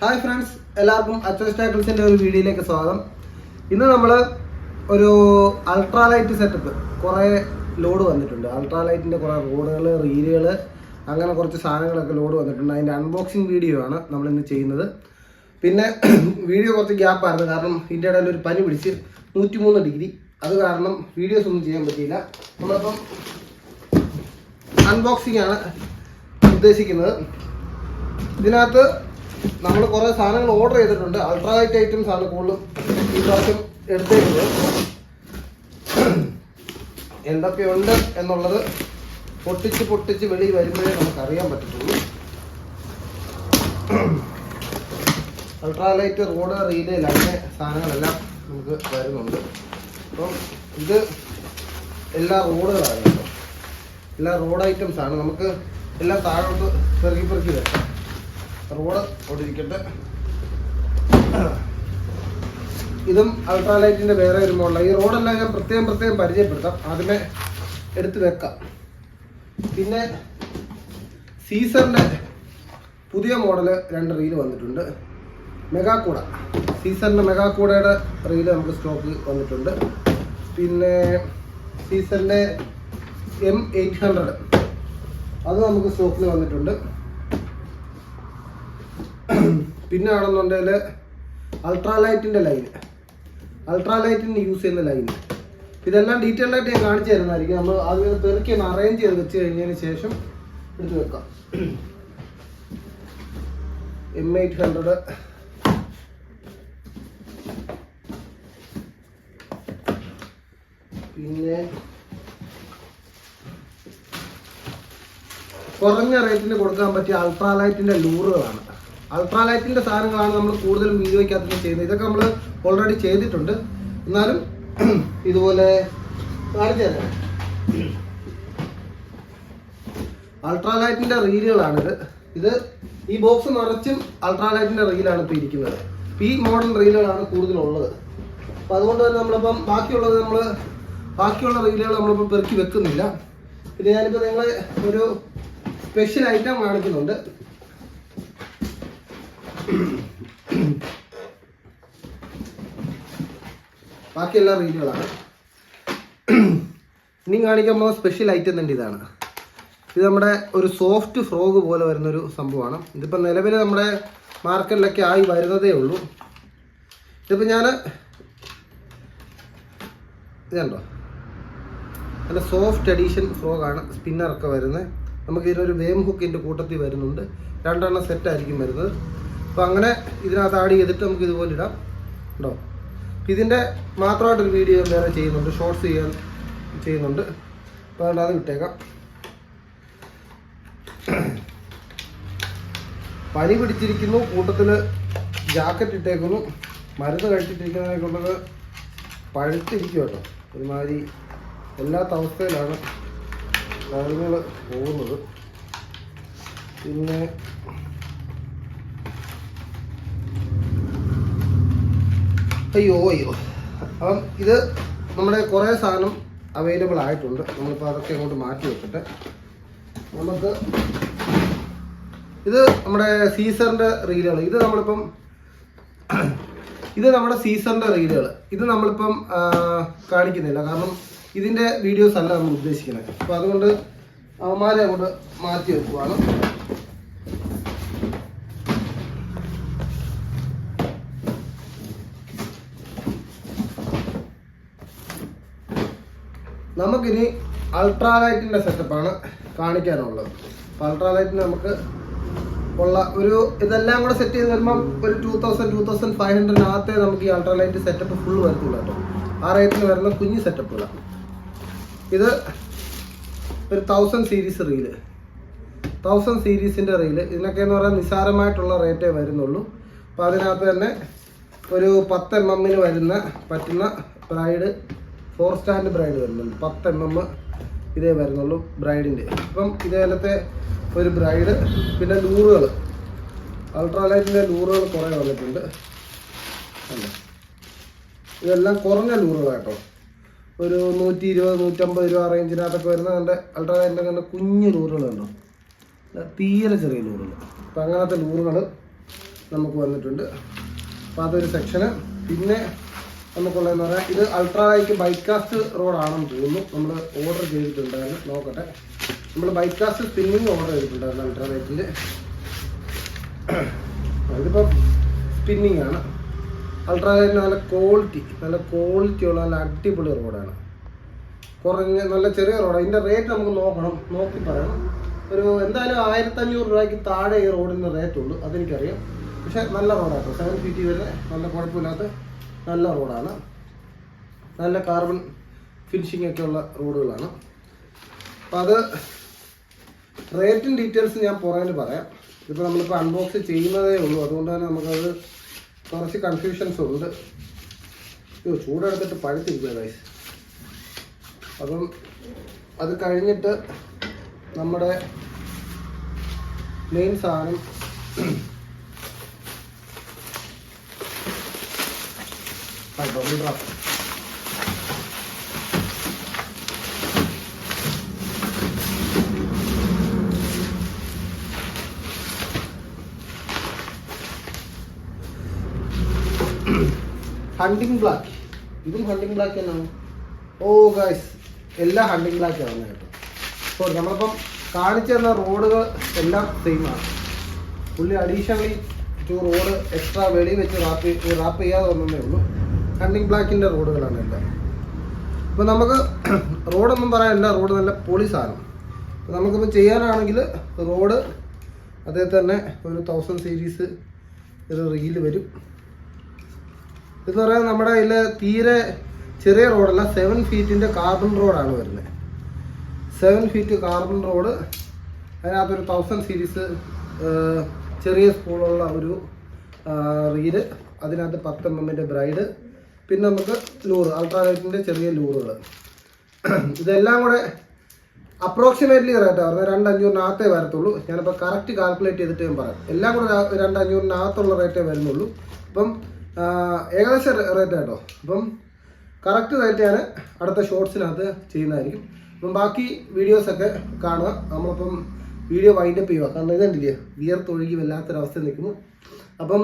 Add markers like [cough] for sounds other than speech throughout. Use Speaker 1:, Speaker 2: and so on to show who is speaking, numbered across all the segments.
Speaker 1: Hi friends എല്ലാവർക്കും അച്ചോസ് ടാക്കിൾസിന്റെ ഒരു വീഡിയോയിലേക്ക് സ്വാഗതം. ഇന്ന് നമ്മൾ ഒരു അൾട്രാലൈറ്റ് സെറ്റപ്പ് കുറേ ലോഡ് വന്നിട്ടുണ്ട്. അൾട്രാലൈറ്റിന്റെ കുറേ റോഡുകൾ റീലുകൾ അങ്ങനെ കുറച്ച് സാധനങ്ങളൊക്കെ ലോഡ് വന്നിട്ടുണ്ട്. അതിന്റെ അൺബോക്സിങ് വീഡിയോ ആണ് നമ്മൾ ഇന്ന് ചെയ്യുന്നത്. പിന്നെ [clears throat] വീഡിയോ കുറച്ച് ഗ്യാപ്പായിരുന്നു കാരണം ഇതിന്റെ ഇടയിൽ ഒരു പനി പിടിച്ച് നൂറ്റിമൂന്ന് ഡിഗ്രി. അത് കാരണം വീഡിയോസ് ഒന്നും ചെയ്യാൻ പറ്റിയില്ല. നമ്മളിപ്പം അൺബോക്സിംഗ് ആണ് ഉദ്ദേശിക്കുന്നത്. ഇതിനകത്ത് നമ്മൾ കുറേ സാധനങ്ങൾ ഓർഡർ ചെയ്തിട്ടുണ്ട്. അൾട്രാ ലൈറ്റ് ഐറ്റംസ് ആണ് കൂടുതലും ഈ പ്രാവശ്യം എടുത്തേക്കുന്നത്. എന്തൊക്കെയുണ്ട് എന്നുള്ളത് പൊട്ടിച്ച് പൊട്ടിച്ച് വെളിയിൽ വരുമ്പോഴേ നമുക്ക് അറിയാൻ പറ്റത്തുള്ളൂ അൾട്രാലൈറ്റ് റോഡ് റീലേ ലൈന് സാധനങ്ങളെല്ലാം നമുക്ക് വരുന്നുണ്ട്. അപ്പം ഇത് എല്ലാ റോഡുകളാണ് എല്ലാ റോഡ് ഐറ്റംസ് ആണ്. നമുക്ക് എല്ലാം താഴോട്ട് പെറുക്കി പെറുക്കി വെക്കാം. റോഡ് ഓടിരിക്കട്ടെ ഇതും അൾട്രാലൈറ്റിന്റെ വേറെ ഒരു മോഡലാണ് ഈ റോഡെല്ലാം ഞാൻ പ്രത്യേകം പ്രത്യേകം പരിചയപ്പെടുത്താം. ആദ്യമേ എടുത്തു വെക്കാം. പിന്നെ സീസറിന്റെ പുതിയ മോഡൽ രണ്ട് റീൽ വന്നിട്ടുണ്ട്. മെഗാക്കൂട സീസറിന്റെ മെഗാക്കൂടയുടെ റീൽ നമുക്ക് സ്റ്റോക്ക് വന്നിട്ടുണ്ട്. പിന്നെ സീസറിന്റെ എം എയ്റ്റ് ഹൺഡ്രഡ് അത് നമുക്ക് സ്റ്റോക്കിൽ വന്നിട്ടുണ്ട്. പിന്നെ ആണെന്നുണ്ടെങ്കിൽ അൾട്രാലൈറ്റിന്റെ ലൈൻ അൾട്രാലൈറ്റിന് യൂസ് ചെയ്യുന്ന ലൈൻ ഇതെല്ലാം ഡീറ്റെയിൽ ആയിട്ട് ഞാൻ കാണിച്ചു തരുന്നതായിരിക്കും. നമ്മൾ ആദ്യം പെറുക്കി ഒന്ന് അറേഞ്ച് ചെയ്ത് വെച്ച് കഴിഞ്ഞതിന് ശേഷം എടുത്ത് വെക്കാം. എം എയ്റ്റ് ഹൺഡ്രഡ് പിന്നെ കുറഞ്ഞ റേറ്റിന് കൊടുക്കാൻ പറ്റിയ അൾട്രാലൈറ്റിന്റെ ലൂറുകളാണ് അൾട്രാലൈറ്റിന്റെ സാധനങ്ങളാണ് നമ്മൾ കൂടുതലും വീഡിയോയ്ക്കകത്ത് ചെയ്യുന്നത്. ഇതൊക്കെ നമ്മൾ ഓൾറെഡി ചെയ്തിട്ടുണ്ട്. എന്നാലും [clears throat] ഇതുപോലെ കാണിച്ചു തരാം. അൾട്രാലൈറ്റിന്റെ റീലുകളാണിത്. ഇത് ഈ ബോക്സ് നിറച്ചും അൾട്രാലൈറ്റിന്റെ റീലാണ് ഇപ്പോൾ ഇരിക്കുന്നത്. ഈ മോഡൽ റീലുകളാണ് കൂടുതലുള്ളത്. അപ്പം അതുകൊണ്ട് തന്നെ നമ്മളിപ്പം ബാക്കിയുള്ളത് നമ്മൾ ബാക്കിയുള്ള റീലുകൾ നമ്മളിപ്പോൾ പെറുക്കി വെക്കുന്നില്ല. പിന്നെ ഞാനിപ്പോൾ നിങ്ങളെ ഒരു സ്പെഷ്യൽ ഐറ്റം കാണിക്കുന്നുണ്ട്. [coughs] ബാക്കിയെല്ലാം റീലുകളാണ്. [coughs] ഇനി കാണിക്കാൻ പോകുന്ന സ്പെഷ്യൽ ഐറ്റം തന്നെ ഇതാണ്. ഇത് നമ്മുടെ ഒരു സോഫ്റ്റ് ഫ്രോഗ് പോലെ വരുന്നൊരു സംഭവമാണ്. ഇതിപ്പോൾ നിലവിൽ നമ്മുടെ മാർക്കറ്റിലൊക്കെ ആയി വരുന്നതേ ഉള്ളൂ. ഇതിപ്പോൾ ഞാൻ ഇതുണ്ടോ നല്ല സോഫ്റ്റ് അഡീഷൻ ഫ്രോഗാണ് സ്പിന്നറൊക്കെ വരുന്നത്. നമുക്ക് ഇതിനൊരു വേം ഹുക്കിന്റെ കൂട്ടത്തിൽ വരുന്നുണ്ട്. രണ്ടെണ്ണം സെറ്റായിരിക്കും വരുന്നത്. അപ്പോൾ അങ്ങനെ ഇതിനകത്ത് ആഡ് ചെയ്തിട്ട് നമുക്ക് ഇതുപോലെ ഇടാം. ഉണ്ടോ ഇതിന്റെ മാത്രമായിട്ടൊരു വീഡിയോ വേറെ ചെയ്യുന്നുണ്ട്. ഷോർട്സ് ചെയ്യാൻ ചെയ്യുന്നുണ്ട്. അപ്പോൾ അതുകൊണ്ട് അത് വിട്ടേക്കാം. പനി പിടിച്ചിരിക്കുന്നു. കൂട്ടത്തിൽ ജാക്കറ്റ് ഇട്ടേക്കുന്നു. മരുന്ന് കഴിച്ചിട്ടിരിക്കുന്നതിനെക്കൊണ്ടത് പഴുത്തിരിക്കും കേട്ടോ ഒരുമാതിരി എല്ലാത്ത അവസ്ഥയിലാണ് കാര്യങ്ങൾ പോകുന്നത്. പിന്നെ അയ്യോ അയ്യോ. അപ്പം ഇത് നമ്മുടെ കുറേ സാധനം അവൈലബിൾ ആയിട്ടുണ്ട്. നമ്മളിപ്പോൾ അതൊക്കെ അങ്ങോട്ട് മാറ്റി വെക്കട്ടെ. നമുക്ക് ഇത് നമ്മുടെ സീസറിന്റെ റീലുകൾ ഇത് നമ്മളിപ്പം ഇത് നമ്മുടെ സീസറിന്റെ റീലുകൾ ഇത് നമ്മളിപ്പം കാണിക്കുന്നില്ല. കാരണം ഇതിന്റെ വീഡിയോസ് അല്ല നമ്മൾ ഉദ്ദേശിക്കുന്നത്. അപ്പോൾ അതുകൊണ്ട് അവന്മാരെ അങ്ങോട്ട് മാറ്റി വെക്കുവാണ്. നമുക്കിനി അൾട്രാലൈറ്റിന്റെ സെറ്റപ്പാണ് കാണിക്കാനുള്ളത്. അപ്പോൾ അൾട്രാലൈറ്റിന് നമുക്ക് ഉള്ള ഒരു ഇതെല്ലാം കൂടെ സെറ്റ് ചെയ്ത് വരുമ്പം ഒരു two thousand two thousand five ഹൺഡ്രഡിനകത്തെ നമുക്ക് ഈ അൾട്രാലൈറ്റ് സെറ്റപ്പ് ഫുൾ വരത്തുള്ളൂ കേട്ടോ. ആ റേറ്റിന് വരുന്ന കുഞ്ഞ് സെറ്റപ്പുകളാണ് ഇത് ഒരു തൗസൻഡ് സീരീസ് റീൽ തൗസൻഡ് സീരീസിന്റെ റീൽ ഇതിനൊക്കെ എന്ന് പറയാൻ നിസ്സാരമായിട്ടുള്ള റേറ്റേ വരുന്നുള്ളൂ. അപ്പോൾ അതിനകത്ത് തന്നെ ഒരു പത്ത് എം എമ്മിന് വരുന്ന പറ്റുന്ന ബ്രൈഡ് ഫോർ സ്റ്റാൻഡ് ബ്രൈഡ് വരുന്നുണ്ട്. പത്ത് എം എം ഇതേ വരുന്നുള്ളൂ ബ്രൈഡിന്റെ അപ്പം ഇതേലത്തെ ഒരു ബ്രൈഡ് പിന്നെ ലൂറുകൾ അൾട്രാലൈറ്റിന്റെ ലൂറുകൾ കുറേ വന്നിട്ടുണ്ട്. കണ്ടോ? ഇതെല്ലാം കുറഞ്ഞ ലൂറുകളാട്ടോ ഒരു നൂറ്റി ഇരുപത് നൂറ്റമ്പത് രൂപ റേഞ്ചിനകത്തൊക്കെ വരുന്ന നല്ല അൾട്രാലൈറ്റിന്റെ നല്ല കുഞ്ഞു ലൂറുകളുണ്ടോ തീരെ ചെറിയ ലൂറുകൾ അപ്പം അങ്ങനത്തെ ലൂറുകൾ നമുക്ക് വന്നിട്ടുണ്ട്. അപ്പോൾ അതൊരു സെക്ഷന്. പിന്നെ നമുക്കുള്ളതെന്ന് പറയാം ഇത് അൾട്രാ ലൈക്ക് ബൈക്കാസ്റ്റ് റോഡാണെന്ന് തോന്നുന്നു. നമ്മൾ ഓർഡർ ചെയ്തിട്ടുണ്ടായിരുന്നു. നോക്കട്ടെ. നമ്മൾ ബൈക്കാസ്റ്റ് സ്പിന്നിങ് ഓർഡർ ചെയ്തിട്ടുണ്ടായിരുന്നു അൾട്രാലൈറ്റിൽ അതിപ്പോൾ സ്പിന്നിങ് ആണ്. അൾട്രാലൈറ്റ് നല്ല ക്വാളിറ്റി നല്ല ക്വാളിറ്റി ഉള്ള നല്ല അടിപൊളി റോഡാണ് കുറഞ്ഞ നല്ല ചെറിയ റോഡാണ് ഇതിന്റെ റേറ്റ് നമുക്ക് നോക്കണം. നോക്കി പറയണം. ഒരു എന്തായാലും ആയിരത്തഞ്ഞൂറ് രൂപയ്ക്ക് താഴെ ഈ റോഡിന് റേറ്റ് ഉള്ളൂ. അതെനിക്കറിയാം. പക്ഷേ നല്ല റോഡാണ് സെവൻ ഫീറ്റ് വരെ നല്ല കുഴപ്പമില്ലാത്ത നല്ല റോഡാണ്. നല്ല കാർബൺ ഫിനിഷിംഗ് ഒക്കെ ഉള്ള റോഡുകളാണ്. അപ്പോൾ അത് റേറ്റും ഡീറ്റെയിൽസ് ഞാൻ പുറകിൽ പറയാം. ഇപ്പോൾ നമ്മളിപ്പോൾ അൺബോക്സ് ചെയ്യുന്നതേ ഉള്ളൂ. അതുകൊണ്ട് തന്നെ നമുക്കത് കുറച്ച് കൺഫ്യൂഷൻസ് ഉണ്ട്. അയ്യോ ചൂടെടുത്തിട്ട് പഴുത്തിരിക്കുക ഗൈസ് അപ്പം അത് കഴിഞ്ഞിട്ട് നമ്മുടെ മെയിൻ സാധനം ആ, vamos wrap. ഹണ്ടിങ് ബ്ലാക്ക് ഇതും ഹണ്ടിങ് ബ്ലാക്ക് തന്നെയാണ്. ഓ ഗായ്സ് എല്ലാം ഹണ്ടിങ് ബ്ലാക്ക് ആണ് കേട്ടോ. സോറി നമ്മളിപ്പം കാണിച്ചു തന്ന റോഡുകൾ എല്ലാം സെയിം ആണ്. പുള്ളി അഡീഷണലി ടു റോഡ് എക്സ്ട്രാ വെളി വെച്ച് റാപ്പ് റാപ്പ് ചെയ്യാതെ വന്നതേ ഉള്ളൂ. ഹണ്ടിങ് ബ്ലാക്കിന്റെ റോഡുകളാണ് എല്ലാം. അപ്പോൾ നമുക്ക് റോഡൊന്നും പറയാനില്ല റോഡ് നല്ല പൊളി സാധനം അപ്പോൾ നമുക്കിപ്പോൾ ചെയ്യാനാണെങ്കിൽ റോഡ് അതേ തന്നെ ഒരു തൗസൻഡ് സീരീസ് ഒരു റീൽ വരും. എന്ന് പറയാൻ നമ്മുടെ ഇതിൽ തീരെ ചെറിയ റോഡല്ല സെവൻ ഫീറ്റിന്റെ കാർബൺ റോഡാണ് വരുന്നത് സെവൻ ഫീറ്റ് കാർബൺ റോഡ് അതിനകത്തൊരു തൗസൻഡ് സീരീസ് ചെറിയ സ്കൂളുള്ള ഒരു റീൽ അതിനകത്ത് പത്ത് എം എമ്മിന്റെ ബ്രൈഡ് പിന്നെ നമുക്ക് ലൂറ് അൾട്രാലൈറ്റിന്റെ ചെറിയ ലൂറുകൾ ഇതെല്ലാം കൂടെ അപ്രോക്സിമേറ്റ്ലി റേറ്റ് പറഞ്ഞത് രണ്ട് അഞ്ഞൂറിനകത്തേ വരത്തുള്ളൂ. ഞാനിപ്പോൾ കറക്റ്റ് കാൽക്കുലേറ്റ് ചെയ്തിട്ട് ഞാൻ പറയാം. എല്ലാം കൂടെ രണ്ടഞ്ഞൂറിനകത്തുള്ള റേറ്റേ വരുന്നുള്ളൂ. അപ്പം ഏകദേശം റേറ്റ് കേട്ടോ. അപ്പം കറക്റ്റ് റേറ്റ് ഞാൻ അടുത്ത ഷോർട്സിനകത്ത് ചെയ്യുന്നതായിരിക്കും. അപ്പം ബാക്കി വീഡിയോസൊക്കെ കാണുക. നമ്മളിപ്പം വീഡിയോ വൈൻഡപ്പ് ചെയ്യുക. കാരണം ഇതുണ്ടല്ലേ? വിയർത്തൊഴുകി വല്ലാത്തൊരവസ്ഥ നിൽക്കുന്നു. അപ്പം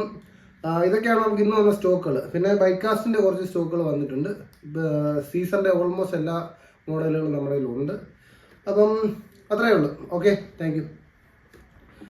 Speaker 1: ഇതൊക്കെയാണ് നമുക്ക് ഇന്ന് വന്ന സ്റ്റോക്കുകൾ പിന്നെ ബൈക്കാസ്റ്റിന്റെ കുറച്ച് സ്റ്റോക്കുകൾ വന്നിട്ടുണ്ട്. സീസണിന്റെ ഓൾമോസ്റ്റ് എല്ലാ മോഡലുകളും നമ്മുടെ കയ്യിലുണ്ട്. അപ്പം അത്രയേ ഉള്ളൂ. Okay thank